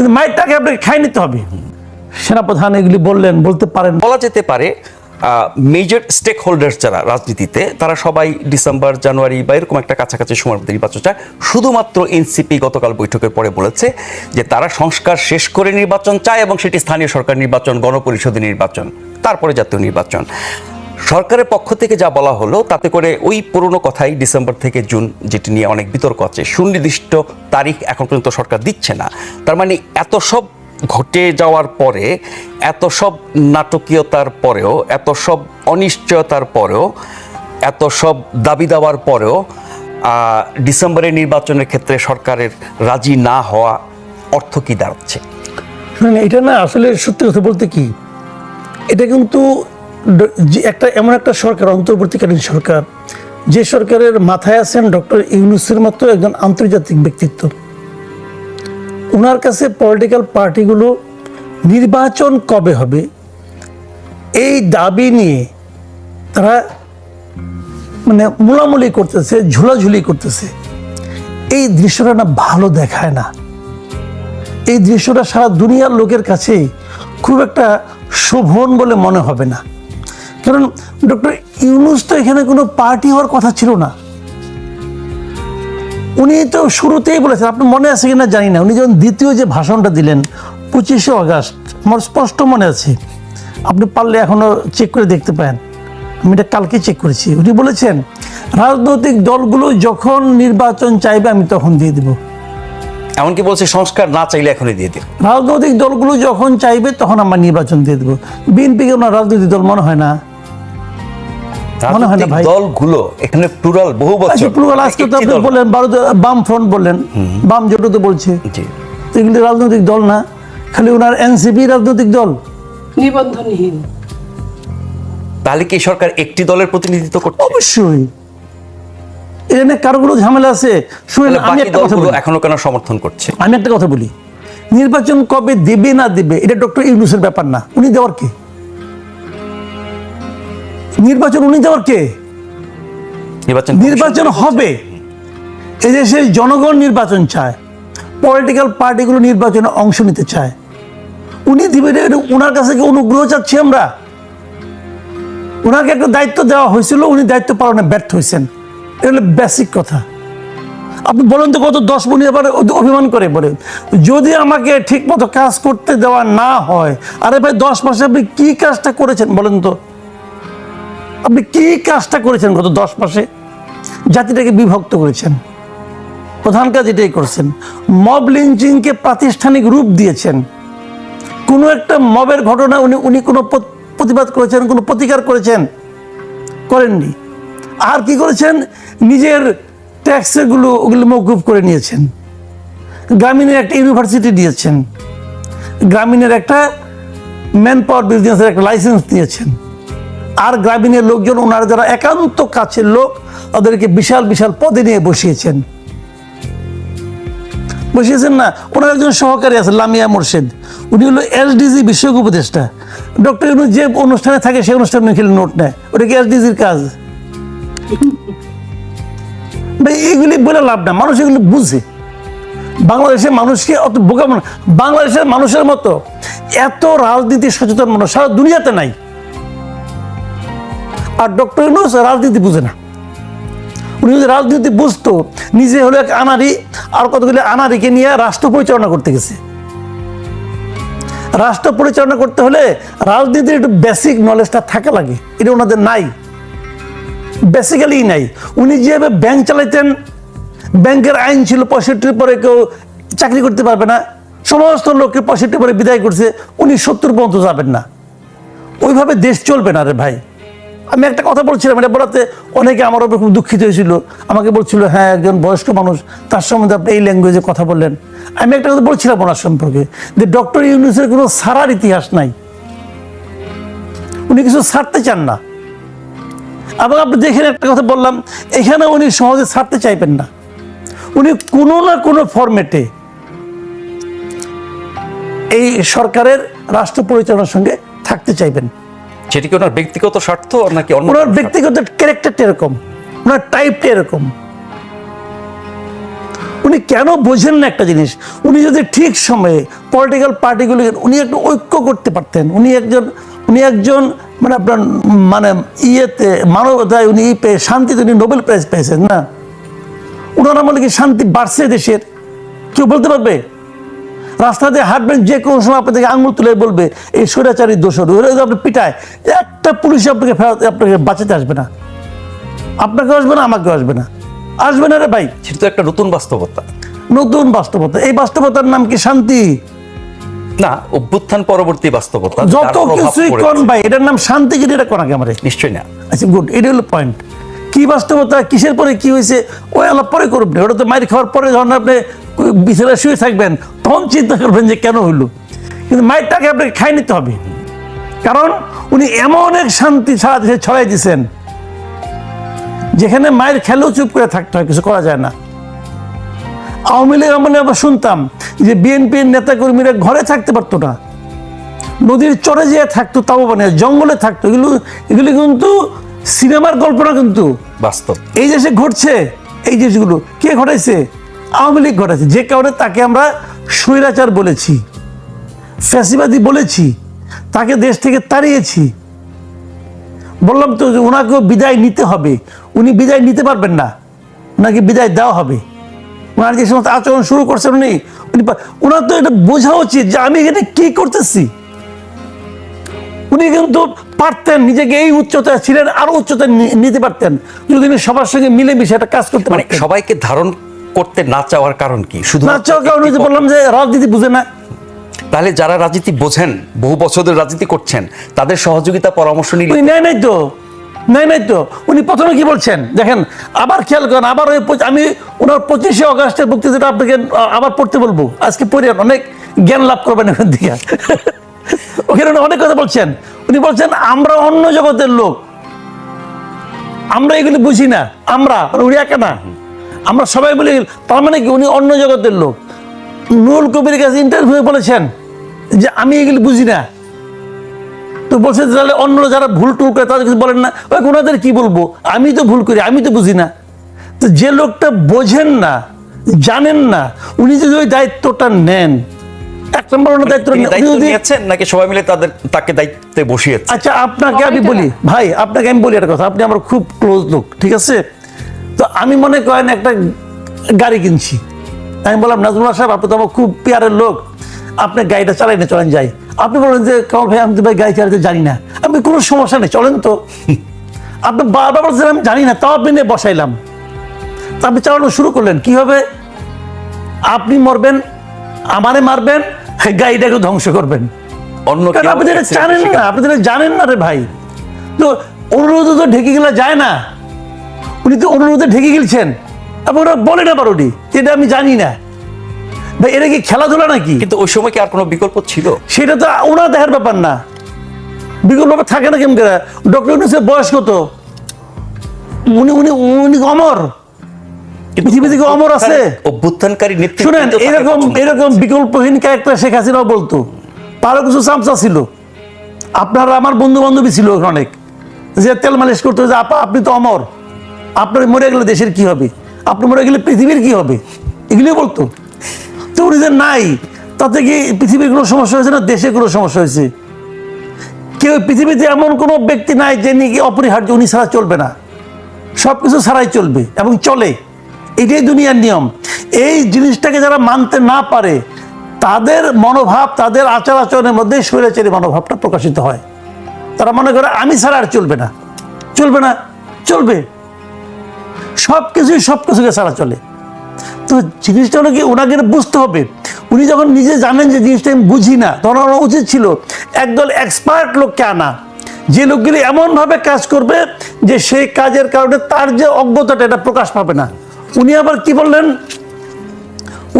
কিন্তু মাইকটাকে আপনাকে খাই নিতে হবে। সেনাপ্রধান এগুলি বললেন, বলতে পারেন। বলা যেতে পারে মেজর স্টেক হোল্ডার যারা রাজনীতিতে, তারা সবাই ডিসেম্বর, জানুয়ারি বা এরকম একটা কাছাকাছি সময়ের মধ্যে নির্বাচন চায় শুধুমাত্র এনসিপি গতকাল বৈঠকের পরে বলেছে যে তারা সংস্কার শেষ করে নির্বাচন চায় এবং সেটি স্থানীয় সরকার নির্বাচন, গণপরিষদের নির্বাচন, তারপরে জাতীয় নির্বাচন। সরকারের পক্ষ থেকে যা বলা হলো, তাতে করে ওই পুরনো কথাই ডিসেম্বর থেকে জুন, যেটি নিয়ে অনেক বিতর্ক আছে। সুনির্দিষ্ট তারিখ এখন পর্যন্ত সরকার দিচ্ছে না। তার মানে এত সব ঘটে যাওয়ার পরে, এত সব নাটকীয়তার পরেও, এত সব অনিশ্চয়তার পরেও, এত সব দাবি দেওয়ার পরেও ডিসেম্বরের নির্বাচনের ক্ষেত্রে সরকারের রাজি না হওয়া অর্থ কি দাঁড়াচ্ছে? এটা না, আসলে সত্যি কথা বলতে কি, এটা কিন্তু একটা এমন একটা সরকার, অন্তর্বর্তীকালীন সরকার, যে সরকারের মাথায় আছেন ডক্টর ইউনুসের মতো একজন আন্তর্জাতিক ব্যক্তিত্ব। ওনার কাছে পলিটিক্যাল পার্টিগুলো নির্বাচন কবে হবে, এই দাবি নিয়ে তারা মানে মোলামুলি করতেছে, ঝুলাঝুলি করতেছে। এই দৃশ্যটা না ভালো দেখায় না। এই দৃশ্যটা সারা দুনিয়ার লোকের কাছে খুব একটা শোভন বলে মনে হবে না। কারণ ডক্টর ইউনুস তো এখানে কোনো পার্টি হওয়ার কথা ছিল না। উনি তো শুরুতেই বলেছেন আপনার মনে আছে কিনা জানি না। উনি যখন দ্বিতীয় যে ভাষণটা দিলেন পঁচিশে আগস্ট আমার স্পষ্ট মনে আছে। আপনি পারলে এখনও চেক করে দেখতে পারেন। আমি এটা কালকে চেক করেছি। উনি বলেছেন রাজনৈতিক দলগুলো যখন নির্বাচন চাইবে আমি তখন দিয়ে দেবো। এমনকি বলছে সংস্কার না চাইলে এখনই দিয়ে দিন। রাজনৈতিক দলগুলো যখন চাইবে তখন আমরা নির্বাচন দিয়ে দেবো। বিএনপিকে ওনার রাজনৈতিক দল মনে হয় না? রাজনৈতিক ভাই। দলগুলো এখানে প্লুরাল বহু আচ্ছা বছর পুরো আজকে তো আপনি দল। বললেন ভারত বাম ফ্রন্ট বললেন। বাম জোটও তো বলছে। এগুলি রাজনৈতিক দল না। খালি ওনার এনসিপি রাজনৈতিক দল। নিবন্ধনহীন। তাহলে কি সরকার একটি দলের প্রতিনিধিত্ব করছে? অবশ্যই। এখানে কারও কোনো ঝামেলা আছে? শুনেন আমি একটা কথা বলি। এখনও কেন সমর্থন করছে? আমি একটা কথা বলি। নির্বাচন কবে দেবে না দেবে এটা ডক্টর ইউনুসের ব্যাপার না। উনি দেওয়ার কে? নির্বাচন উনি দেওয়ার কে? নির্বাচন নির্বাচন হবে। এদেশের জনগণ নির্বাচন চায় পলিটিক্যাল পার্টিগুলো নির্বাচনে অংশ নিতে চায়। উনি দিবেন ওনার কাছে কি অনুগ্রহ চাচ্ছি আমরা? ওনাকে একটা দায়িত্ব দেওয়া হয়েছিল উনি দায়িত্ব পালনে ব্যর্থ হয়েছেন। এটা হলো বেসিক কথা। আপনি বলেন তো কত দশ মনি আবার অভিমান করে বলেন যদি আমাকে ঠিক মতো কাজ করতে দেওয়া না হয় আরে ভাই দশ মাসে আপনি কি কাজটা করেছেন বলেন তো? আপনি কি কাজটা করেছেন গত দশ মাসে? জাতিটাকে বিভক্ত করেছেন। প্রধান কাজ এটাই করছেন। মব লিঞ্চিংকে প্রাতিষ্ঠানিক রূপ দিয়েছেন। কোনো একটা মবের ঘটনা উনি উনি কোনো প্রতিবাদ করেছেন, কোনো প্রতিকার করেছেন? করেননি। আর কি করেছেন? নিজের ট্যাক্সগুলো ওগুলো মৌকুফ করে নিয়েছেন। গ্রামীণের একটা ইউনিভার্সিটি দিয়েছেন। গ্রামীণের একটা ম্যান পাওয়ার বিজনেসের একটা লাইসেন্স দিয়েছেন। আর গ্রামীণের লোকজন ওনার যারা একান্ত কাছের লোক ওদেরকে বিশাল বিশাল পদে নিয়ে বসিয়েছেন। বসিয়েছেন না, ওনার একজন সহকারী আছে, লামিয়া মোর্শেদ। উনি হলো এসডিজি বিষয়ক উপদেষ্টা। ডক্টর ইউনুস যে অনুষ্ঠানে থাকে, সেই অনুষ্ঠানে খেলে নোট নেয়। ওটা কি এসডিজির কাজ? ভাই বলে লাভ না, মানুষ এগুলি বুঝে। বাংলাদেশের মানুষকে অত বোকা বাংলাদেশের মানুষের মতো এত রাজনীতি সচেতন মানুষ সারা দুনিয়াতে নাই। আর ডক্টর ইউনুস রাজনীতি বুঝে না। উনি যদি রাজনীতি বুঝতো, নিজে হলো এক আনারি আর কতগুলি আনারিকে নিয়ে রাষ্ট্র পরিচালনা করতে গেছে। রাষ্ট্র পরিচালনা করতে হলে রাজনীতির একটু বেসিক নলেজটা থাকা লাগে, এটা ওনাদের নাই। বেসিক্যালি নাই। উনি যেভাবে ব্যাংক চালাইতেন ব্যাংকের আইন ছিল পঁয়ষট্টির পরে কেউ চাকরি করতে পারবে না, সমস্ত লোককে পঁয়ষট্টি পরে বিদায় করছে, উনি সত্তর পর্যন্ত যাবেন না। ওইভাবে দেশ চলবে না রে ভাই। আমি একটা কথা বলছিলাম, এটা বলাতে অনেকে আমার উপর খুব দুঃখিত হয়েছিল। আমাকে বলছিল হ্যাঁ একজন বয়স্ক মানুষ, তার সম্বন্ধে আপনি এই ল্যাঙ্গুয়েজে কথা বললেন। আমি একটা কথা বলছিলাম ওনার সম্পর্কে, যে ডক্টর ইউনুসের কোনো সারার ইতিহাস নাই। উনি কিছু ছাড়তে চান না। এবং আপনি দেখেন একটা কথা বললাম, এখানে উনি সহজে ছাড়তে চাইবেন না। উনি কোনো না কোনো ফরম্যাটে এই সরকারের রাষ্ট্র পরিচালনার সঙ্গে থাকতে চাইবেন। সেটি কি ওনার ব্যক্তিগত স্বার্থ নাকি অন্য ওনার ব্যক্তিগত ক্যারেক্টারটা এরকম। ওনার টাইপটা এরকম। উনি কেন বোঝেন না একটা জিনিস? উনি যদি ঠিক সময়ে পলিটিক্যাল পার্টিগুলি উনি একটু ঐক্য করতে পারতেন। উনি একজন উনি একজন মানে আপনার মানে ইয়েতে মানবতায় উনি পেয়ে শান্তিতে উনি নোবেল প্রাইজ পেয়েছেন না? ওনার আমলে কি শান্তি বাড়ছে দেশের? কেউ বলতে পারবে? রাস্তাতে হাঁটবেন যে কোনো সময় আপনাদেরকে আঙুল তুলে বলবে এই স্বৈরাচারী দোষর ওরা যদি আপনি পিটায়। একটা পুলিশ আপনাকে ফেরত আপনাকে বাঁচাতে আসবে না। আপনাকে আসবে না আমাকে আসবে না। আসবে না রে ভাই। সেটা তো একটা নতুন বাস্তবতা। নতুন বাস্তবতা। এই বাস্তবতার নাম কি শান্তি? না অভ্যুত্থান পরবর্তী বাস্তবতা যত কিছুই। কোন ভাই এটার নাম শান্তি কি এটা কোন আমারে? নিশ্চয়ই না। আচ্ছা গুড এটা হলো পয়েন্ট কি বাস্তবতা, কিসের পরে কি হয়েছে? ওই আলাপ পরে করুন না। ওটা তো মায়ের খাওয়ার পরে যখন আপনি বিছানায় শুয়ে থাকবেন, তখন চিন্তা করবেন যে কেন হইল। কিন্তু মায়ের মায়েরটাকে আপনাকে খাই নিতে হবে। কারণ উনি এমন এক শান্তি সারা দেশে ছড়াই দিয়েছেন, যেখানে মায়ের খেলেও চুপ করে থাকতে হয়, কিছু করা যায় না। আওয়ামী লীগ আমলে আমরা শুনতাম যে বিএনপির নেতাকর্মীরা ঘরে থাকতে পারতো না। নদীর চরে যেয়ে থাকতো, তাও মানে জঙ্গলে থাকতো। এগুলো এগুলি কিন্তু সিনেমার গল্প না কিন্তু বাস্তব। এই দেশে ঘটছে এই জিনিসগুলো কে ঘটাইছে? আওয়ামী লীগ ঘটাইছে। যে কারণে তাকে আমরা স্বৈরাচার বলেছি ফ্যাসিবাদী বলেছি তাকে দেশ থেকে তাড়িয়েছি। বললাম তো ওনাকেও বিদায় নিতে হবে। উনি বিদায় নিতে পারবেন না ওনাকে বিদায় দেওয়া হবে। ওনার যে সমস্ত আচরণ শুরু করছেন উনি উনি ওনার তো এটা বোঝা উচিত যে আমি এখানে কী করতেছি। উনি কিন্তু পারতেন নিজেকে এই উচ্চতায় ছিলেন আরও উচ্চতায় নিতে পারতেন। যদি উনি সবার সঙ্গে মিলেমিশে একটা কাজ করতে পারেন সবাইকে ধারণ করতে না চাওয়ার কারণ কি? শুধু না চাওয়ার কারণে বললাম যে রাজনীতি বুঝে না। তাহলে যারা রাজনীতি বোঝেন বহু বছর ধরে রাজনীতি করছেন তাদের সহযোগিতা পরামর্শ নিলে উনি নেয় নাই তো? নেয় নাই তো? উনি প্রথমে কি বলছেন? দেখেন আবার খেয়াল করেন আবার ওই আমি ওনার পঁচিশে অগাস্টের বক্তৃতাটা আপনাকে আবার পড়তে বলব। আজকে পড়ে অনেক জ্ঞান লাভ করবেন এখান থেকে। ওখানে অনেক কথা বলছেন। উনি বলছেন, আমরা অন্য জগতের লোক। আমরা এগুলি বুঝি না। আমরা মানে উনি একা না। আমরা সবাই বলি, তার মানে কি উনি অন্য জগতের লোক। নুরুল কবির কাছে ইন্টারভিউ বলেছেন যে, আমি এগুলি বুঝি না। তো বলছে তাহলে অন্য যারা ভুল টুল করে তাদের কিছু বলেন না। ওই ওনাদের কি বলব? আমি তো ভুল করি, আমি তো বুঝি না। তো যে লোকটা বোঝেন না, জানেন না, উনি যদি ওই দায়িত্বটা নেন এক নম্বর ওনার দায়িত্ব নিয়েছেন নাকি সবাই মিলে তাদের তাকে দায়িত্বে বসিয়েছে আচ্ছা আপনাকে আমি বলি। ভাই আপনাকে আমি বলি একটা কথা। আপনি আমার খুব ক্লোজ লোক ঠিক আছে? তো আমি মনে করেন একটা গাড়ি কিনছি। আমি বললাম নাজমুল্লাহ সাহেব আপনি তো আমার খুব পেয়ারের লোক। আপনি গাড়িটা চালাই না চলেন যাই। আপনি বলেন যে কামাল ভাই আমি তো ভাই গাড়ি চালাতে জানি না। আমি কোনো সমস্যা নেই চলেন তো। আপনি বারবার বলছেন আমি জানি না। তাও আপনি নিয়ে বসাইলাম। তা আপনি চালানো শুরু করলেন। কি হবে? আপনি মরবেন আমারে মারবেন গাড়িটাকে ধ্বংস করবেন। অন্য আপনি accident জানেন না আপনি তো জানেন না রে ভাই তো অনুরোধ তো ঢেকে গেলে যায় না। উনি তো অনুরোধে ঢেকে গেলছেন। আপনি ওরা বলেন আবার উনি যে এটা আমি জানি না। ভাই এটা কি খেলাধুলা নাকি? কিন্তু ওই সময় কি আর কোনো বিকল্প ছিল? সেটা তো ওনার দেখার ব্যাপার না। বিকল্প থাকে না কেমন করে? ডক্টর ইউনুসের বয়স কত? উনি উনি উনি অমর। পৃথিবীতে কি অমর আছে? অভ্যুত্থানকারী নেতৃত্ব শুনেন এরকম। এরকম বিকল্পহীন ক্যারেক্টার শেখ হাসিনাও বলতো তারও কিছু চামচা ছিল। আপনার আমার বন্ধু বান্ধবী ছিল অনেক। যে তেল মালিশ করতো যে আপা আপনি তো অমর। আপনার মরে গেলে দেশের কি হবে? আপনি মরে গেলে পৃথিবীর কি হবে? এগুলি বলতো। তো উনি যে নাই তাতে কি পৃথিবীর কোনো সমস্যা হয়েছে না দেশের কোনো সমস্যা হয়েছে? কেউ পৃথিবীতে এমন কোনো ব্যক্তি নাই যে নাকি অপরিহার্য উনি ছাড়া চলবে না। সব কিছু ছাড়াই চলবে এবং চলে। এটাই দুনিয়ার নিয়ম। এই জিনিসটাকে যারা মানতে না পারে, তাদের মনোভাব, তাদের আচার আচরণের মধ্যে স্বৈরাচারী মনোভাবটা প্রকাশিত হয়। তারা মনে করে, আমি ছাড়া আর চলবে না। চলবে না, চলবে। সব কিছুই সব কিছুকে ছাড়া চলে। তো জিনিসটা হলো কি, ওনাকে বুঝতে হবে। উনি যখন নিজে জানেন যে জিনিসটা আমি বুঝি না, তখন আমার উচিত ছিল একদল এক্সপার্ট লোককে আনা। যে লোকগুলি এমনভাবে কাজ করবে যে সেই কাজের কারণে তার যে অজ্ঞতাটা, এটা প্রকাশ পাবে না। উনি আবার কি বললেন?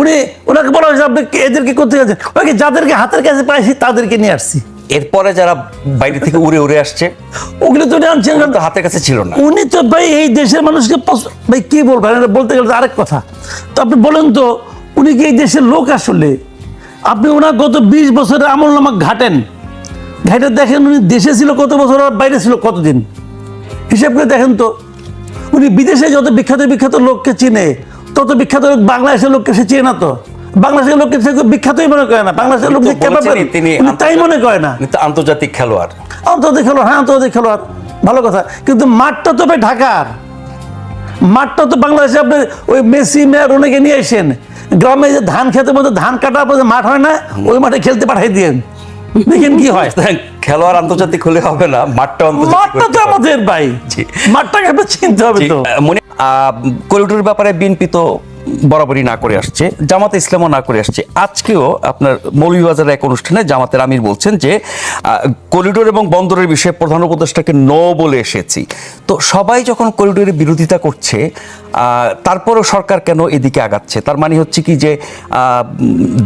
উনি ওনাকে বলা হয়েছে আপনি এদেরকে করতে গেছেন ওকে যাদেরকে হাতের কাছে পাইছি তাদেরকে নিয়ে আসছি। এরপরে যারা বাইরে থেকে উড়ে উড়ে আসছে ওগুলো তো আনছেন তো হাতের কাছে ছিল না। উনি তো ভাই এই দেশের মানুষকে ভাই কি বলবেন এটা বলতে গেলে আরেক কথা। তো আপনি বলেন তো উনি কি এই দেশের লোক আসলে? আপনি ওনার গত বিশ বছরের আমল নামা ঘাটেন। ঘাটে দেখেন উনি দেশে ছিল কত বছর আর বাইরে ছিল কতদিন? হিসাব করে দেখেন তো। উনি বিদেশে যত বিখ্যাত বিখ্যাত লোককে চিনে তত বিখ্যাত লোক বাংলাদেশের লোককে সে চেয়ে না তো। বাংলাদেশের লোককে সে বিখ্যাতই মনে করে না বাংলাদেশের লোক তিনি তাই মনে করে না। আন্তর্জাতিক খেলোয়াড়। আন্তর্জাতিক খেলোয়াড় হ্যাঁ আন্তর্জাতিক খেলোয়াড় ভালো কথা। কিন্তু মাঠটা তো ভাই ঢাকার। মাঠটা তো বাংলাদেশে আপনি ওই মেসি মেয়ার অনেকে নিয়ে আসেন। গ্রামে যে ধান খেতে মধ্যে ধান কাটার পর মাঠ হয় না ওই মাঠে খেলতে পাঠাই দিয়েন। দেখেন কি হয়? খেলোয়াড় আন্তর্জাতিক হলে হবে না মাঠটা মাঠটা তো আমাদের ভাই। মাঠটাকে চিনতে হবে তো। আহ, মনে করিডোরের ব্যাপারে বিএনপি তো বরাবরই না করে আসছে, জামাতে ইসলামও না করে আসছে। আজকেও আপনার মৌলভীবাজারের এক অনুষ্ঠানে জামাতের আমির বলছেন যে করিডোর এবং বন্দরের বিষয়ে প্রধান উপদেষ্টাকে নো বলে এসেছি। তো সবাই যখন করিডোরের বিরোধিতা করছে তারপরেও সরকার কেন এদিকে আগাচ্ছে? তার মানে হচ্ছে কি যে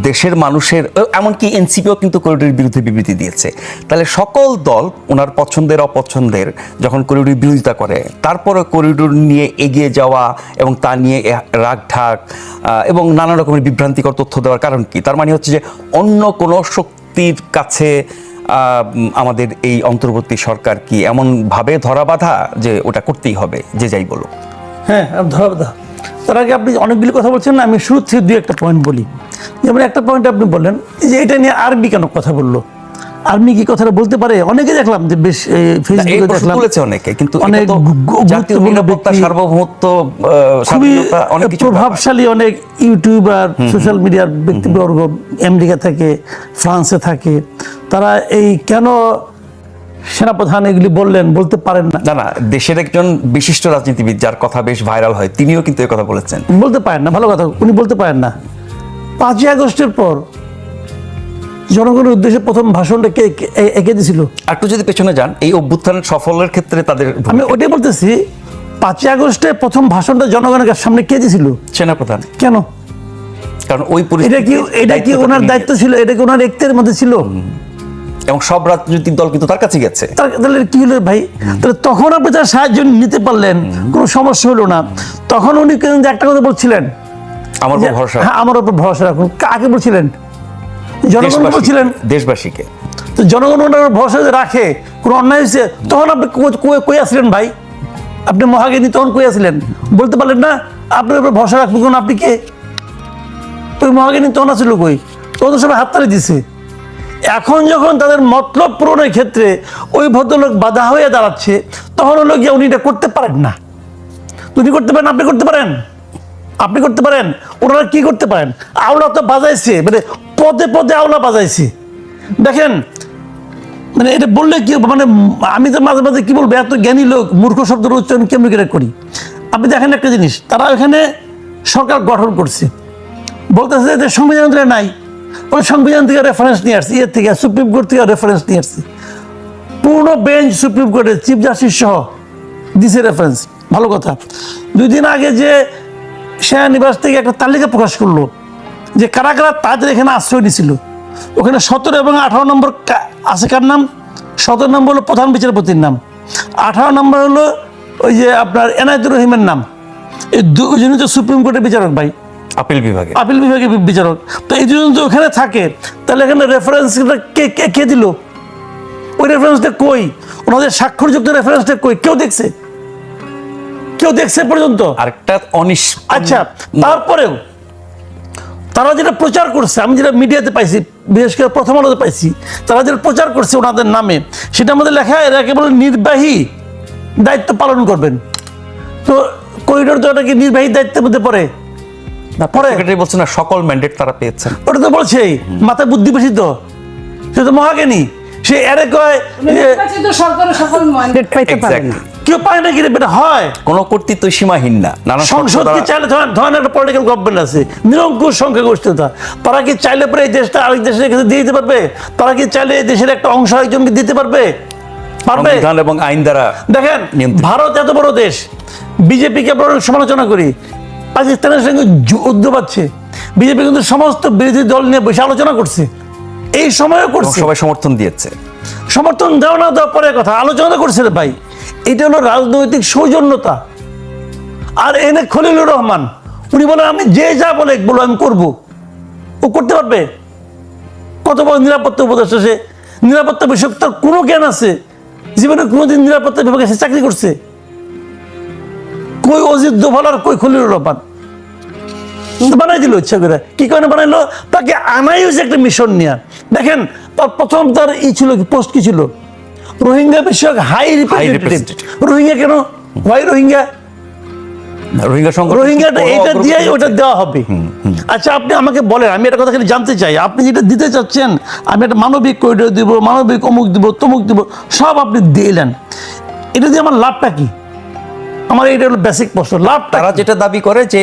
দেশের মানুষের এমনকি এনসিপিও কিন্তু করিডোরের বিরুদ্ধে বিবৃতি দিয়েছে। তাহলে সকল দল, ওনার পছন্দের, অপছন্দের, যখন করিডোর বিরোধিতা করে তারপরে করিডোর নিয়ে এগিয়ে যাওয়া এবং তা নিয়ে রাগ ঢাক এবং নানা রকমের বিভ্রান্তিকর তথ্য দেওয়ার কারণ কি? তার মানে হচ্ছে যে অন্য কোনো শক্তির কাছে আমাদের এই অন্তর্বর্তী সরকার কি এমনভাবে ধরা বাঁধা যে ওটা করতেই হবে, যে যাই বলো হ্যাঁ ধরা দা তার আগে আপনি অনেকগুলি কথা বলছেন না, আমি শুরু থেকে দুই একটা পয়েন্ট বলি। যেমন একটা পয়েন্ট আপনি বললেন যে এটা নিয়ে আরবি কেন কথা বলল? আর্মি কি কথাটা বলতে পারে? অনেকে দেখলাম যে বেশ ফেসবুকে দেখলাম তুলেছে অনেকে কিন্তু অনেক জাতীয় নিরাপত্তা সার্বভৌমত্ব খুবই অনেক কিছু প্রভাবশালী অনেক ইউটিউবার সোশ্যাল মিডিয়ার ব্যক্তিবর্গ আমেরিকা থাকে ফ্রান্সে থাকে তারা এই কেন সেনাপ্রধান এগুলি বললেন বলতে পারেন না? না না দেশের একজন বিশিষ্ট রাজনীতিবিদ যার কথা বেশ ভাইরাল হয় তিনিও কিন্তু এই কথা বলেছেন। বলতে পারেন না ভালো কথা উনি বলতে পারেন না। পাঁচই আগস্টের পর জনগণের উদ্দেশ্যে প্রথম ভাষণটা কে এঁকে দিছিল? একটু যদি পেছনে যান এই অভ্যুত্থানের সফলের ক্ষেত্রে তাদের আমি ওটাই বলতেছি পাঁচই আগস্টে প্রথম ভাষণটা জনগণের সামনে কে দিছিল? সেনাপ্রধান। কেন? কারণ ওই এটা কি এটা কি ওনার দায়িত্ব ছিল? এটা কি ওনার একতের মধ্যে ছিল? এবং সব রাজনৈতিক দল কিন্তু তার কাছে গেছে। তার তাহলে কি হলো ভাই? তাহলে তখন আপনি তার সাহায্য নিতে পারলেন কোনো সমস্যা হলো না। তখন উনি কিন্তু একটা কথা বলছিলেন। আমার উপর ভরসা হ্যাঁ আমার উপর ভরসা রাখুন। কাকে বলছিলেন জনগণ বলছিলেন দেশবাসীকে। তো জনগণ ওনার ভরসা যদি রাখে কোনো অন্যায় হয়েছে তখন আপনি কই আসলেন ভাই? আপনি মহাগিনী তখন কই আসলেন? বলতে পারলেন না আপনার উপর ভরসা রাখবেন কোন আপনি কে? ওই মহাগিনী তখন আসছিল কই? তখন তো সবাই হাততালি দিছে। এখন যখন তাদের মতলব পূরণের ক্ষেত্রে ওই ভদ্রলোক বাধা হয়ে দাঁড়াচ্ছে তখন হলো গিয়ে উনি এটা করতে পারেন না। উনি করতে পারেন আপনি করতে পারেন? আপনি করতে পারেন? ওনারা কি করতে পারেন? আওলা তো বাজাইছে মানে পদে পদে আওলা বাজাইছি। দেখেন মানে এটা বললে কি মানে আমি তো মাঝে মাঝে কি বলব, এত জ্ঞানী লোক, মূর্খ শব্দের উচ্চারণ কেমনি করে করি? আপনি দেখেন একটা জিনিস, তারা ওখানে সরকার গঠন করছে। বলতেছে যে সংবিধান থেকে নাই। ওই সংবিধান থেকে রেফারেন্স নিয়ে আসছি এর থেকে সুপ্রিম কোর্ট থেকে রেফারেন্স নিয়ে আসছি। পূর্ণ বেঞ্চ সুপ্রিম কোর্টের চিফ জাস্টিস সহ দিছে রেফারেন্স ভালো কথা। দুই দিন আগে যে সেনানিবাস থেকে একটা তালিকা প্রকাশ করল যে কারা কারা তাদের এখানে আশ্রয় নিয়েছিল। ওখানে সতেরো এবং আঠারো নম্বর আছে কার নাম? সতেরো নম্বর হলো প্রধান বিচারপতির নাম। আঠারো নম্বর হলো ওই যে আপনার এনায়তুর রহিমের নাম। এই দুজনই তো সুপ্রিম কোর্টের বিচারক ভাই। আপিল বিভাগে। আপিল বিভাগের বিচারক। তো এই দুজন তো ওখানে থাকে। তাহলে এখানে রেফারেন্স কে কে কে দিল? ওই রেফারেন্সটা কই? ওনাদের স্বাক্ষরযুক্ত রেফারেন্সটা কই? কেউ দেখছে? কেউ দেখছে পর্যন্ত? আরেকটা অনিশ আচ্ছা তারপরেও তারা যেটা প্রচার করছে আমি যেটা মিডিয়াতে পাইছি বিশেষ করে প্রথম আলোতে পাইছি তারা যেটা প্রচার করছে ওনাদের নামে সেটা আমাদের লেখা এরা কেবল নির্বাহী দায়িত্ব পালন করবেন। তো করিডোর তো ওটা কি নির্বাহী দায়িত্বের মধ্যে পড়ে? না পড়ে। সেক্রেটারি বলছে না সকল ম্যান্ডেট তারা পেয়েছেন। ওটা তো বলছেই মাথায় বুদ্ধি বেশি তো। সে তো মহাজ্ঞানী সে এরে কয় নির্বাচিত সরকারের সকল ম্যান্ডেট পাইতে পারে না. কেউ পায় না কি বেটা হয়। কোনো কর্তৃত্ব সীমাহীন না। নানা সংসদ কি চাইলে ধরেন ধরেন একটা পলিটিক্যাল গভর্নমেন্ট আছে নিরঙ্কুশ সংখ্যাগরিষ্ঠতা তারা কি চাইলে পরে এই দেশটা আরেক দেশের কাছে দিয়ে দিতে পারবে? তারা কি চাইলে এই দেশের একটা অংশ একজনকে দিতে পারবে? পারবে? সংবিধান এবং আইন দ্বারা দেখেন ভারত এত বড় দেশ বিজেপিকে আমরা সমালোচনা করি। পাকিস্তানের সঙ্গে যুদ্ধ পাচ্ছে বিজেপি কিন্তু সমস্ত বিরোধী দল নিয়ে বসে আলোচনা করছে। এই সময়ও করছে। সবাই সমর্থন দিয়েছে। সমর্থন দেওয়া না দেওয়া পরের কথা আলোচনা করছে রে ভাই। এটা হলো রাজনৈতিক সৌজন্যতা। আর এনে খলিলুর রহমান, উনি বলেন আমি যে যা বলে বলো আমি করব। ও করতে পারবে? কত বড় নিরাপত্তা উপদেষ্টা সে? নিরাপত্তা বিষয়ক তার কোনো জ্ঞান আছে? জীবনে কোনোদিন নিরাপত্তা বিভাগে সে চাকরি করছে? কই অজিত দোভাল আর কই খলিলুর রহমান? বানাই দিল ইচ্ছা করে। কি কারণে বানাইলো? তাকে আনাই হয়েছে একটা মিশন নিয়ে। দেখেন, তার প্রথম তার ই ছিল পোস্ট কি ছিল? রোহিঙ্গা বিষয়ক হাই রিপ্রেজেন্টেটিভ রোহিঙ্গা কেন? ওয়াই রোহিঙ্গা? রোহিঙ্গা সংকট রোহিঙ্গাটা এটা দিয়ে ওটা দেওয়া হবে। আচ্ছা আপনি আমাকে বলেন আমি একটা কথা খালি জানতে চাই। আপনি যেটা দিতে চাচ্ছেন আমি একটা মানবিক করিডোর দিব মানবিক অমুক দিব তমুক দিব সব আপনি দিলেন এটা দিয়ে আমার লাভটা কি? আমার এটা হলো বেসিক প্রশ্ন লাভটা তারা যেটা দাবি করে যে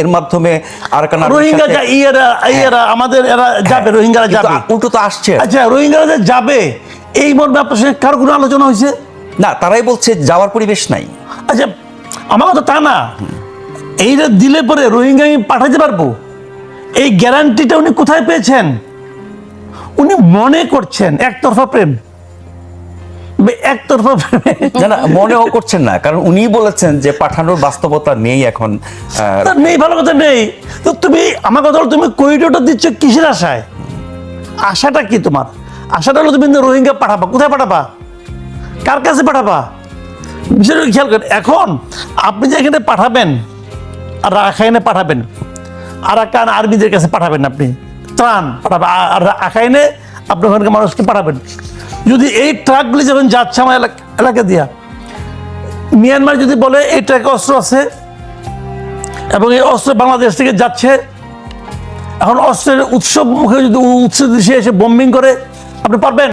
এর মাধ্যমে আরাকান আর্মির রোহিঙ্গা যা ইয়েরা ইয়েরা আমাদের এরা যাবে রোহিঙ্গারা কিন্তু যাবে। উল্টো তো আসছে। আচ্ছা রোহিঙ্গারা যাবে এই মর্মে আপনার সঙ্গে কার কোনো আলোচনা হয়েছে? না তারাই বলছে যাওয়ার পরিবেশ নাই। আচ্ছা আমার কথা তা না। এইটা দিলে পরে রোহিঙ্গা আমি পাঠাতে পারব। এই গ্যারান্টিটা উনি কোথায় পেয়েছেন? উনি মনে করছেন একতরফা প্রেম। একতরফা না না মনেও করছেন না কারণ উনি বলেছেন যে পাঠানোর বাস্তবতা নেই এখন নেই ভালো কথা নেই। তো তুমি আমার কথা তুমি করিডোরটা দিচ্ছ কিসের আশায়? আশাটা কি তোমার? আশাটা হলো তুমি রোহিঙ্গা পাঠাবা। কোথায় পাঠাবা? কার কাছে পাঠাবা? বিষয়টা খেয়াল করেন এখন আপনি যে এখানে পাঠাবেন, আর রাখাইনে পাঠাবেন আরাকান আর্মিদের কাছে পাঠাবেন আপনি, ত্রাণ পাঠাবেন, আর রাখাইনে আপনি ওখানকার মানুষকে পাঠাবেন। যদি এই ট্রাকগুলি যখন যাচ্ছে আমার এলাকা এলাকা দিয়া, মিয়ানমার যদি বলে এই ট্রাকে অস্ত্র আছে, এবং এই অস্ত্র বাংলাদেশ থেকে যাচ্ছে, এখন অস্ত্রের উৎসব মুখে যদি উৎস দেশে এসে বোম্বিং করে আপনি পারবেন